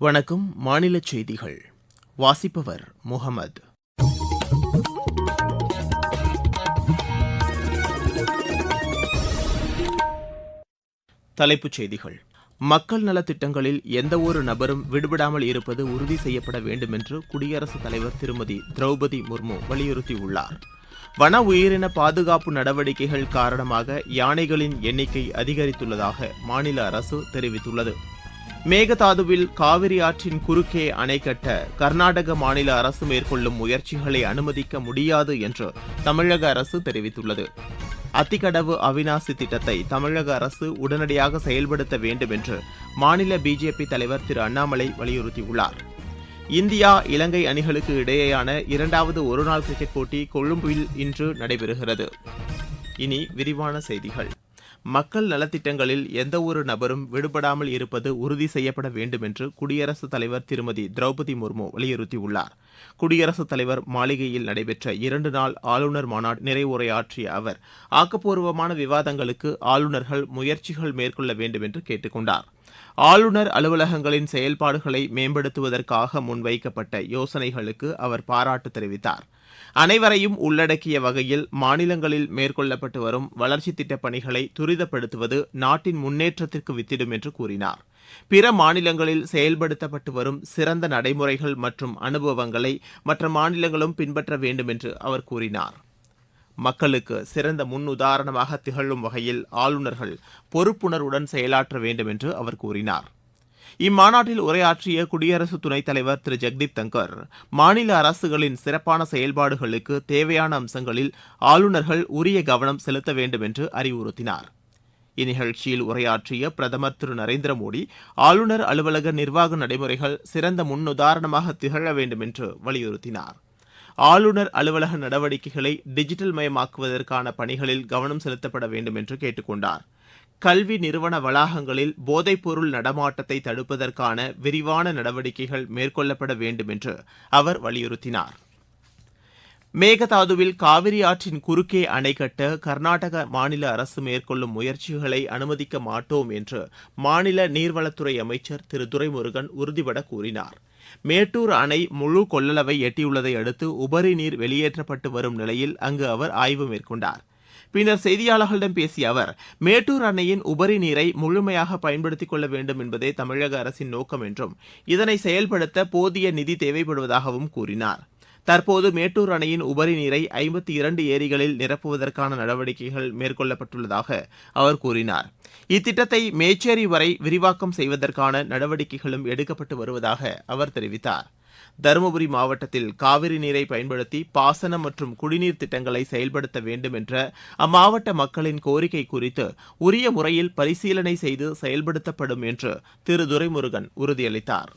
வணக்கம் மாநில செய்திகள். வாசிப்பவர் முகமது. தலைப்புச் செய்திகள். மக்கள் நலத்திட்டங்களில் எந்தவொரு நபரும் விடுபடாமல் இருப்பது உறுதி செய்யப்பட வேண்டும் என்று குடியரசுத் தலைவர் திருமதி திரௌபதி முர்மு வலியுறுத்தியுள்ளார். வன உயிரின பாதுகாப்பு நடவடிக்கைகள் காரணமாக யானைகளின் எண்ணிக்கை அதிகரித்துள்ளதாக மாநில அரசு தெரிவித்துள்ளது. மேகதாதுவில் காவிரி ஆற்றின் குறுக்கே அணை கட்ட கர்நாடக மாநில அரசு மேற்கொள்ளும் முயற்சிகளை அனுமதிக்க முடியாது என்று தமிழக அரசு தெரிவித்துள்ளது. அத்திக்கடவு அவினாசி திட்டத்தை தமிழக அரசு உடனடியாக செயல்படுத்த வேண்டும் என்று மாநில பிஜேபி தலைவர் திரு அண்ணாமலை வலியுறுத்தியுள்ளார். இந்தியா இலங்கை அணிகளுக்கு இடையேயான இரண்டாவது ஒருநாள் கிரிக்கெட் போட்டி கொழும்பில் இன்று நடைபெறுகிறது. இனி விரிவான செய்திகள். மக்கள் நலத்திட்டங்களில் எந்தவொரு நபரும் விடுபடாமல் இருப்பது உறுதி செய்யப்பட வேண்டும் என்று குடியரசுத் தலைவர் திருமதி திரௌபதி முர்மு வலியுறுத்தியுள்ளார். குடியரசுத் தலைவர் மாளிகையில் நடைபெற்ற இரண்டு நாள் ஆளுநர் மாநாடு நிறைவுரையாற்றிய அவர் ஆக்கப்பூர்வமான விவாதங்களுக்கு ஆளுநர்கள் முயற்சிகள் மேற்கொள்ள வேண்டும் என்று கேட்டுக் கொண்டார் ஆளுநர் அலுவலகங்களின் செயல்பாடுகளை மேம்படுத்துவதற்காக முன்வைக்கப்பட்ட யோசனைகளுக்கு அவர் பாராட்டு தெரிவித்தார். அனைவரையும் உள்ளடக்கிய வகையில் மாநிலங்களில் மேற்கொள்ளப்பட்டு வரும் வளர்ச்சித் திட்டப் பணிகளை துரிதப்படுத்துவது நாட்டின் முன்னேற்றத்திற்கு வித்திடும் என்று கூறினார். பிற மாநிலங்களில் செயல்படுத்தப்பட்டு வரும் சிறந்த நடைமுறைகள் மற்றும் அனுபவங்களை மற்ற மாநிலங்களும் பின்பற்ற வேண்டும் என்று அவர் கூறினார். மக்களுக்கு சிறந்த முன்னுதாரணமாக திகழும் வகையில் ஆளுநர்கள் பொறுப்புணர்வுடன் செயலாற்ற வேண்டும் என்று அவர் கூறினார். இம்மாநாட்டில் உரையாற்றிய குடியரசு துணைத் தலைவர் திரு. ஜெக்தீப் தங்கர் மாநில அரசுகளின் சிறப்பான செயல்பாடுகளுக்கு தேவையான அம்சங்களில் ஆளுநர்கள் உரிய கவனம் செலுத்த வேண்டும் என்று அறிவுறுத்தினார். இந்நிகழ்ச்சியில் உரையாற்றிய பிரதமர் திரு. நரேந்திர மோடி ஆளுநர் அலுவலக நிர்வாக நடைமுறைகள் சிறந்த முன்னுதாரணமாக திகழ வேண்டும் என்று வலியுறுத்தினார். ஆளுநர் அலுவலக நடவடிக்கைகளை டிஜிட்டல் மயமாக்குவதற்கான பணிகளில் கவனம் செலுத்தப்பட வேண்டும் என்று கேட்டுக் கொண்டாா் கல்வி நிறுவன வளாகங்களில் போதைப்பொருள் நடமாட்டத்தை தடுப்பதற்கான விரிவான நடவடிக்கைகள் மேற்கொள்ளப்பட வேண்டும் என்று அவர் வலியுறுத்தினார். மேகதாதுவில் காவிரி ஆற்றின் குறுக்கே அணை கட்ட கர்நாடக மாநில அரசு மேற்கொள்ளும் முயற்சிகளை அனுமதிக்க மாட்டோம் என்று மாநில நீர்வளத்துறை அமைச்சர் திரு துரைமுருகன் உறுதிபட கூறினார். மேட்டூர் அணை முழு கொள்ளளவை எட்டியுள்ளதை அடுத்து உபரி நீர் வெளியேற்றப்பட்டு வரும் நிலையில் அங்கு அவர் ஆய்வு மேற்கொண்டார். பின்னர் செய்தியாளர்களிடம் பேசிய அவர் மேட்டூர் அணையின் உபரி நீரை முழுமையாக பயன்படுத்திக் கொள்ள வேண்டும் என்பதே தமிழக அரசின் நோக்கம் என்றும் இதனை செயல்படுத்த போதிய நிதி தேவைப்படுவதாகவும் கூறினார். தற்போது மேட்டூர் அணையின் உபரி நீரை ஐம்பத்தி இரண்டு ஏரிகளில் நிரப்புவதற்கான நடவடிக்கைகள் மேற்கொள்ளப்பட்டுள்ளதாக அவர் கூறினார். இத்திட்டத்தை மேச்சேரி வரை விரிவாக்கம் செய்வதற்கான நடவடிக்கைகளும் எடுக்கப்பட்டு வருவதாக அவர் தெரிவித்தார். தருமபுரி மாவட்டத்தில் காவிரி நீரை பயன்படுத்தி பாசனம் மற்றும் குடிநீர் திட்டங்களை செயல்படுத்த வேண்டும் என்ற அம்மாவட்ட மக்களின் கோரிக்கை குறித்து உரிய முறையில் பரிசீலனை செய்து செயல்படுத்தப்படும் என்று திரு துரைமுருகன் உறுதியளித்தார்.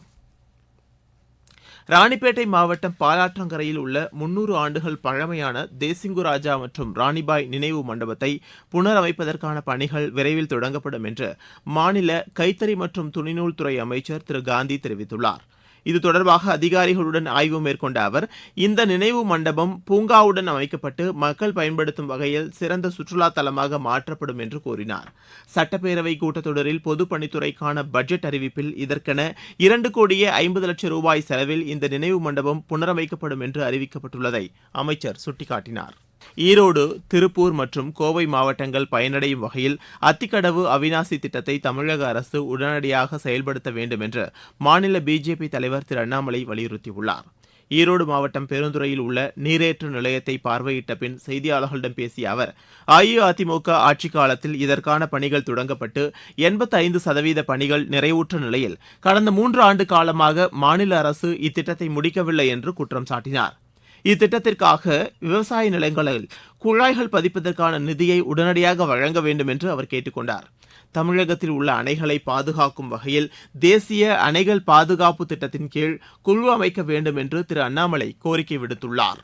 ராணிப்பேட்டை மாவட்டம் பாலாற்றங்கரையில் உள்ள முன்னூறு ஆண்டுகள் பழமையான தேசிங்கு ராஜா மற்றும் ராணிபாய் நினைவு மண்டபத்தை புனரமைப்பதற்கான பணிகள் விரைவில் தொடங்கப்படும் என்று மாநில கைத்தறி மற்றும் துணிநூல் துறை அமைச்சர் திரு காந்தி தெரிவித்துள்ளார். இது தொடர்பாக அதிகாரிகளுடன் ஆய்வு மேற்கொண்ட அவர் இந்த நினைவு மண்டபம் பூங்காவுடன் அமைக்கப்பட்டு மக்கள் பயன்படுத்தும் வகையில் சிறந்த சுற்றுலா தலமாக மாற்றப்படும் என்று கூறினார். சட்டப்பேரவை கூட்டத்தொடரில் பொதுப்பணித்துறைக்கான பட்ஜெட் அறிவிப்பில் இதற்கென இரண்டு கோடியே ஐம்பது லட்சம் ரூபாய் செலவில் இந்த நினைவு மண்டபம் புனரமைக்கப்படும் என்று அறிவிக்கப்பட்டுள்ளதை அமைச்சர் சுட்டிக்காட்டினார். ஈரோடு திருப்பூர் மற்றும் கோவை மாவட்டங்கள் பயனடையும் வகையில் அத்திக்கடவு அவினாசி திட்டத்தை தமிழக அரசு உடனடியாக செயல்படுத்த வேண்டும் என்று மாநில பிஜேபி தலைவர் திரு அண்ணாமலை வலியுறுத்தியுள்ளார். ஈரோடு மாவட்டம் பெருந்துறையில் உள்ள நீரேற்று நிலையத்தை பார்வையிட்ட பின் செய்தியாளர்களிடம் பேசிய அவர் அஇஅதிமுக ஆட்சிக் காலத்தில் இதற்கான பணிகள் தொடங்கப்பட்டு எண்பத்தி ஐந்து சதவீத பணிகள் நிறைவுற்ற நிலையில் கடந்த மூன்று ஆண்டு காலமாக மாநில அரசு இத்திட்டத்தை முடிக்கவில்லை என்று குற்றம் சாட்டினார். இத்திட்டத்திற்காக விவசாய நிலங்களில் குழாய்கள் பதிப்பதற்கான நிதியை உடனடியாக வழங்க வேண்டும் என்று அவர் கேட்டுக்கொண்டார். தமிழகத்தில் உள்ள அணைகளை பாதுகாக்கும் வகையில் தேசிய அணைகள் பாதுகாப்பு திட்டத்தின் கீழ் குழு அமைக்க வேண்டும் என்று திரு அண்ணாமலை கோரிக்கை விடுத்துள்ளார்.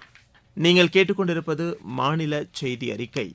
நீங்கள் கேட்டுக்கொண்டிருப்பது மாநில செய்தி அறிக்கை.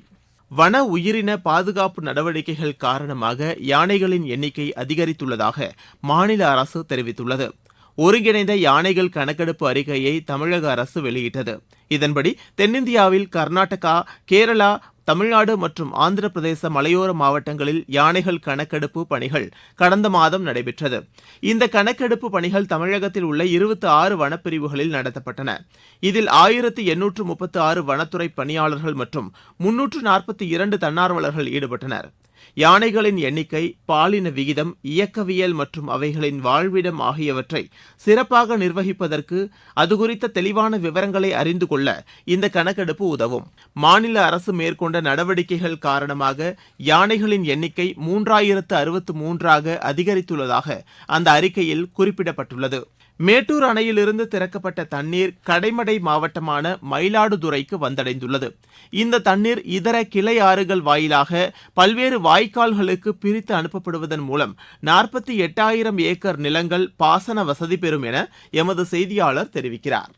வன உயிரின பாதுகாப்பு நடவடிக்கைகள் காரணமாக யானைகளின் எண்ணிக்கை அதிகரித்துள்ளதாக மாநில அரசு தெரிவித்துள்ளது. ஒருங்கிணைந்த யானைகள் கணக்கெடுப்பு அறிக்கையை தமிழக அரசு வெளியிட்டது. இதன்படி தென்னிந்தியாவில் கர்நாடகா கேரளா தமிழ்நாடு மற்றும் ஆந்திர பிரதேச மலையோர மாவட்டங்களில் யானைகள் கணக்கெடுப்பு பணிகள் கடந்த மாதம் நடைபெற்றது. இந்த கணக்கெடுப்பு பணிகள் தமிழகத்தில் உள்ள இருபத்தி ஆறு வனப்பிரிவுகளில் நடத்தப்பட்டன. இதில் ஆயிரத்தி எண்ணூற்று முப்பத்து ஆறு வனத்துறை பணியாளர்கள் மற்றும் முன்னூற்று நாற்பத்தி இரண்டு தன்னார்வலர்கள் ஈடுபட்டனர். யானைகளின் எண்ணிக்கை பாலின விகிதம் இயக்கவியல் மற்றும் அவைகளின் வாழ்விடம் ஆகியவற்றை சிறப்பாக நிர்வகிப்பதற்கு அது குறித்த தெளிவான விவரங்களை அறிந்து கொள்ள இந்த கணக்கெடுப்பு உதவும். மாநில அரசு மேற்கொண்ட நடவடிக்கைகள் காரணமாக யானைகளின் எண்ணிக்கை மூன்றாயிரத்து அறுபத்து மூன்றாக அதிகரித்துள்ளதாக அந்த அறிக்கையில் குறிப்பிடப்பட்டுள்ளது. மேட்டூர் அணையிலிருந்து திறக்கப்பட்ட தண்ணீர் கடைமடை மாவட்டமான மயிலாடுதுறைக்கு வந்தடைந்துள்ளது. இந்த தண்ணீர் இதர கிளை ஆறுகள் வாயிலாக பல்வேறு வாய்க்கால்களுக்கு பிரித்து அனுப்பப்படுவதன் மூலம் நாற்பத்தி எட்டாயிரம் ஏக்கர் நிலங்கள் பாசன வசதி பெறும் என எமது செய்தியாளர் தெரிவிக்கிறார்.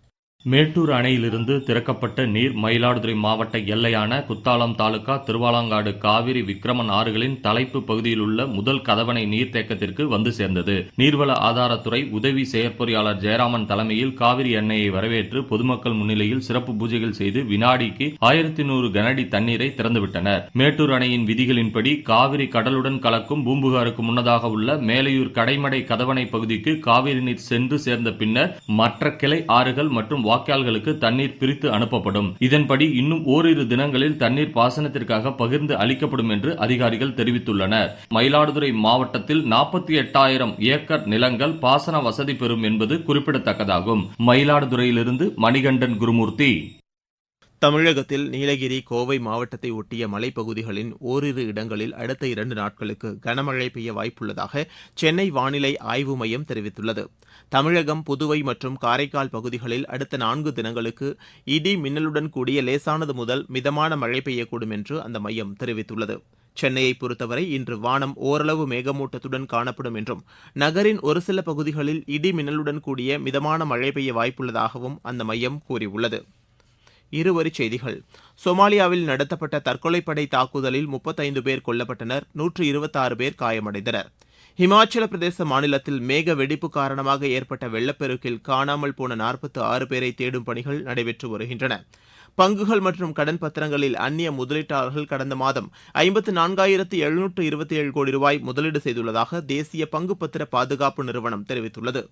மேட்டூர் அணையிலிருந்து திறக்கப்பட்ட நீர் மயிலாடுதுறை மாவட்ட எல்லையான குத்தாலம் தாலுகா திருவாலாங்காடு காவிரி விக்ரமன் ஆறுகளின் தலைப்பு பகுதியில் உள்ள முதல் கதவணை நீர்த்தேக்கத்திற்கு வந்து சேர்ந்தது. நீர்வள ஆதாரத்துறை உதவி செயற்பொறியாளர் ஜெயராமன் தலைமையில் காவிரி எண்ணெயை வரவேற்று பொதுமக்கள் முன்னிலையில் சிறப்பு பூஜைகள் செய்து வினாடிக்கு ஆயிரத்தி நூறு கனஅடி தண்ணீரை திறந்துவிட்டனர். மேட்டூர் அணையின் விதிகளின்படி காவிரி கடலுடன் கலக்கும் பூம்புகாருக்கு முன்னதாக உள்ள மேலையூர் கடைமடை கதவணை பகுதிக்கு காவிரி நீர் சென்று சேர்ந்த பின்னர் மற்ற கிளை ஆறுகள் மற்றும் வாய்க்கால்களுக்கு தண்ணீர் பிரித்து அனுப்பப்படும். இதன்படி இன்னும் ஓரிரு தினங்களில் தண்ணீர் பாசனத்திற்காக பகிர்ந்து அளிக்கப்படும் என்று அதிகாரிகள் தெரிவித்துள்ளனர். மயிலாடுதுறை மாவட்டத்தில் நாற்பத்தி எட்டாயிரம் ஏக்கர் நிலங்கள் பாசன வசதி பெறும் என்பது குறிப்பிடத்தக்கதாகும். மயிலாடுதுறையிலிருந்து மணிகண்டன் குருமூர்த்தி தமிழகத்தில் நீலகிரி கோவை மாவட்டத்தை ஒட்டிய மலைப்பகுதிகளின் ஓரிரு இடங்களில் அடுத்த இரண்டு நாட்களுக்கு கனமழை பெய்ய வாய்ப்புள்ளதாக சென்னை வானிலை ஆய்வு மையம் தெரிவித்துள்ளது. தமிழகம் புதுவை மற்றும் காரைக்கால் பகுதிகளில் அடுத்த நான்கு தினங்களுக்கு இடி மின்னலுடன் கூடிய லேசானது முதல் மிதமான மழை பெய்யக்கூடும் என்று அந்த மையம் தெரிவித்துள்ளது. சென்னையை பொறுத்தவரை இன்று வானம் ஓரளவு மேகமூட்டத்துடன் காணப்படும் என்றும் நகரின் ஒரு சில பகுதிகளில் இடி மின்னலுடன் கூடிய மிதமான மழை பெய்ய வாய்ப்புள்ளதாகவும் அந்த மையம் கூறியுள்ளது. இருவரிச் செய்திகள். சோமாலியாவில் நடத்தப்பட்ட தற்கொலைப்படை தாக்குதலில் முப்பத்தைந்து பேர் கொல்லப்பட்டனர் நூற்று இருபத்தாறு பேர் காயமடைந்தனர். ஹிமாச்சல பிரதேச மாநிலத்தில் மேக வெடிப்பு காரணமாக ஏற்பட்ட வெள்ளப்பெருக்கில் காணாமல் போன நாற்பத்து ஆறு பேரை தேடும் பணிகள் நடைபெற்று வருகின்றன. பங்குகள் மற்றும் கடன் பத்திரங்களில் அந்நிய முதலீட்டாளர்கள் கடந்த மாதம் ஐம்பத்து நான்காயிரத்து எழுநூற்று இருபத்தி ஏழு கோடி ரூபாய் முதலீடு செய்துள்ளதாக தேசிய பங்கு பத்திர பாதுகாப்பு நிறுவனம் தெரிவித்துள்ளது.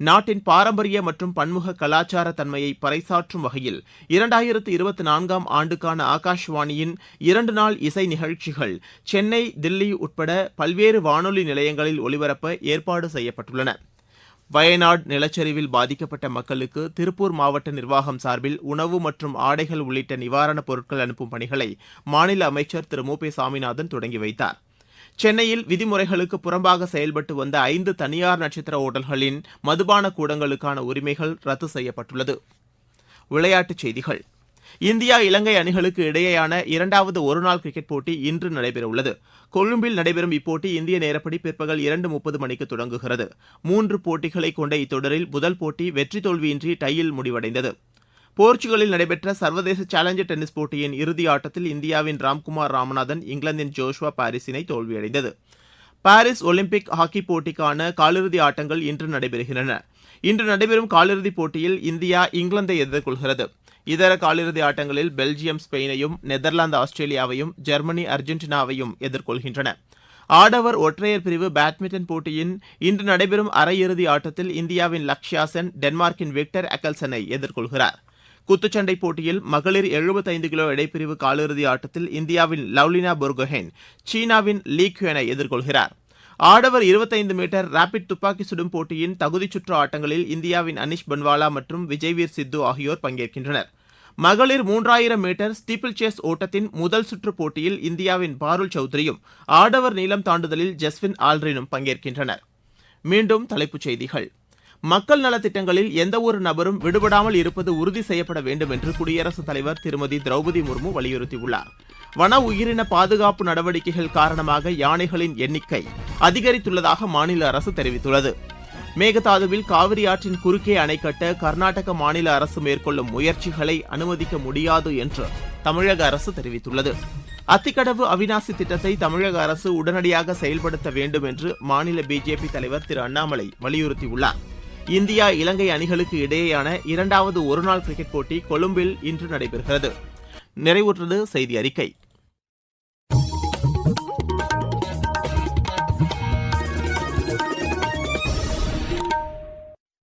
நாட்டின் பாரம்பரிய மற்றும் பன்முக கலாச்சார தன்மையை பறைசாற்றும் வகையில் இரண்டாயிரத்து இருபத்தி நான்காம் ஆண்டுக்கான ஆகாஷ்வாணியின் இரண்டு நாள் இசை நிகழ்ச்சிகள் சென்னை தில்லி உட்பட பல்வேறு வானொலி நிலையங்களில் ஒலிபரப்ப ஏற்பாடு செய்யப்பட்டுள்ளன. வயநாடு நிலச்சரிவில் பாதிக்கப்பட்ட மக்களுக்கு திருப்பூர் மாவட்ட நிர்வாகம் சார்பில் உணவு மற்றும் ஆடைகள் உள்ளிட்ட நிவாரணப் பொருட்கள் அனுப்பும் பணிகளை மாநில அமைச்சர் திரு மு பி சாமிநாதன் தொடங்கி வைத்தார். சென்னையில் விதிமுறைகளுக்கு புறம்பாக செயல்பட்டு வந்த ஐந்து தனியார் நட்சத்திர ஓட்டல்களின் மதுபான கூடங்களுக்கான உரிமைகள் ரத்து செய்யப்பட்டுள்ளது. விளையாட்டுச் செய்திகள். இந்தியா இலங்கை அணிகளுக்கு இடையேயான இரண்டாவது ஒருநாள் கிரிக்கெட் போட்டி இன்று நடைபெறவுள்ளது. கொழும்பில் நடைபெறும் இப்போட்டி இந்திய நேரப்படி பிற்பகல் இரண்டு முப்பது மணிக்கு தொடங்குகிறது. மூன்று போட்டிகளை கொண்ட இத்தொடரில் முதல் போட்டி வெற்றி தோல்வியின்றி டையில் முடிவடைந்தது. போர்ச்சுகலில் நடைபெற்ற சர்வதேச சேலஞ்சர் டென்னிஸ் போட்டியின் இறுதி ஆட்டத்தில் இந்தியாவின் ராம்குமார் ராமநாதன் இங்கிலாந்தின் ஜோஷ்வா பாரிஸினை தோல்வியடைந்தது. பாரிஸ் ஒலிம்பிக் ஹாக்கி போட்டிக்கான காலிறுதி ஆட்டங்கள் இன்று நடைபெறுகின்றன. இன்று நடைபெறும் காலிறுதிப் போட்டியில் இந்தியா இங்கிலாந்தை எதிர்கொள்கிறது. இதர காலிறுதி ஆட்டங்களில் பெல்ஜியம் ஸ்பெயினையும் நெதர்லாந்து ஆஸ்திரேலியாவையும் ஜெர்மனி அர்ஜென்டினாவையும் எதிர்கொள்கின்றன. ஆடவர் ஒற்றையர் பிரிவு பேட்மிண்டன் போட்டியின் இன்று நடைபெறும் அரையிறுதி ஆட்டத்தில் இந்தியாவின் லக்ஷ்யா சென் டென்மார்க்கின் விக்டர் அக்கல்சனை எதிர்கொள்கிறார். குத்துச்சண்டை போட்டியில் மகளிர் எழுபத்தைந்து கிலோ இடைப்பிரிவு காலிறுதி ஆட்டத்தில் இந்தியாவின் லவ்லினா போர்கோஹென் சீனாவின் லீ குயனை எதிர்கொள்கிறார். ஆடவர் இருபத்தைந்து மீட்டர் ரேபிட் துப்பாக்கி சுடும் போட்டியின் தகுதிச் சுற்று ஆட்டங்களில் இந்தியாவின் அனிஷ் பன்வாலா மற்றும் விஜய்வீர் சித்து ஆகியோர் பங்கேற்கின்றனர். மகளிர் மூன்றாயிரம் மீட்டர் ஸ்டீப்பிள் சேஸ் ஓட்டத்தின் முதல் சுற்று போட்டியில் இந்தியாவின் பாருல் சௌத்ரியும் ஆடவர் நீளம் தாண்டுதலில் ஜஸ்வின் ஆல்ரினும் பங்கேற்கின்றனர். மீண்டும் தலைப்புச் செய்திகள். மக்கள் நலத்திட்டங்களில் எந்தவொரு நபரும் விடுபடாமல் இருப்பது உறுதி செய்யப்பட வேண்டும் என்று குடியரசுத் தலைவர் திருமதி திரௌபதி முர்மு வலியுறுத்தியுள்ளார். வன உயிரின பாதுகாப்பு நடவடிக்கைகள் காரணமாக யானைகளின் எண்ணிக்கை அதிகரித்துள்ளதாக மாநில அரசு தெரிவித்துள்ளது. மேகதாதுவில் காவிரி ஆற்றின் குறுக்கே அணை கட்ட கர்நாடக மாநில அரசு மேற்கொள்ளும் முயற்சிகளை அனுமதிக்க முடியாது என்று தமிழக அரசு தெரிவித்துள்ளது. அத்திக்கடவு அவினாசி திட்டத்தை தமிழக அரசு உடனடியாக செயல்படுத்த வேண்டும் என்று மாநில பிஜேபி தலைவர் திரு அண்ணாமலை வலியுறுத்தியுள்ளார். இந்தியா இலங்கை அணிகளுக்கு இடையேயான இரண்டாவது ஒருநாள் கிரிக்கெட் போட்டி கொழும்பில் இன்று நடைபெறுகிறது. நிறைவுற்றது செய்தி அறிக்கை.